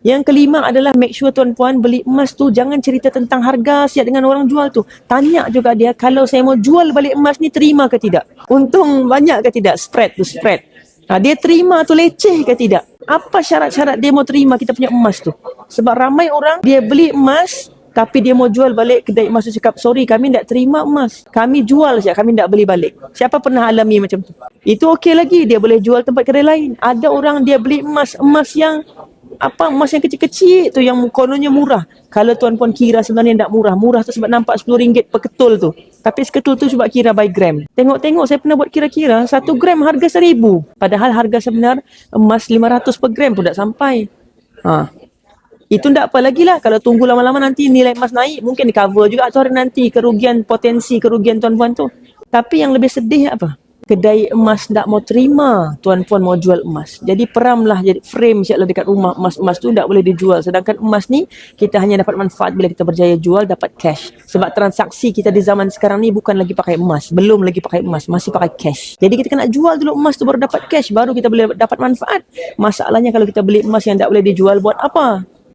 Yang kelima adalah make sure tuan-puan beli emas tu jangan cerita tentang harga siap dengan orang jual tu. Tanya juga dia kalau saya mau jual balik emas ni terima ke tidak. Untung banyak ke tidak spread tu spread. Ha, dia terima tu leceh ke tidak. Apa syarat-syarat dia mau terima kita punya emas tu. Sebab ramai orang dia beli emas tapi dia mau jual balik kedai emas tu cakap sorry kami tak terima emas. Kami jual saja kami tak beli balik. Siapa pernah alami macam tu? Itu okey lagi dia boleh jual tempat kedai lain. Ada orang dia beli emas emas yang apa emas yang kecil-kecil tu yang kononnya murah. Kalau tuan-puan kira sebenarnya tak murah. Murah tu sebab nampak RM10 per ketul tu. Tapi seketul tu sebab kira by gram. Tengok-tengok saya pernah buat kira-kira. Satu gram harga RM1,000. Padahal harga sebenar emas RM500 per gram pun tak sampai. Ha. Itu tak apa lagi lah. Kalau tunggu lama-lama nanti nilai emas naik. Mungkin di cover juga atau hari nanti kerugian potensi kerugian tuan-puan tu. Tapi yang lebih sedih apa? Kedai emas tak mau terima tuan-puan mau jual emas. Jadi peramlah jadi frame siaplah dekat rumah emas-emas tu tak boleh dijual. Sedangkan emas ni kita hanya dapat manfaat bila kita berjaya jual dapat cash. Sebab transaksi kita di zaman sekarang ni bukan lagi pakai emas, belum lagi pakai emas, masih pakai cash. Jadi kita kena jual dulu emas tu baru dapat cash, baru kita boleh dapat manfaat. Masalahnya kalau kita beli emas yang tak boleh dijual buat apa?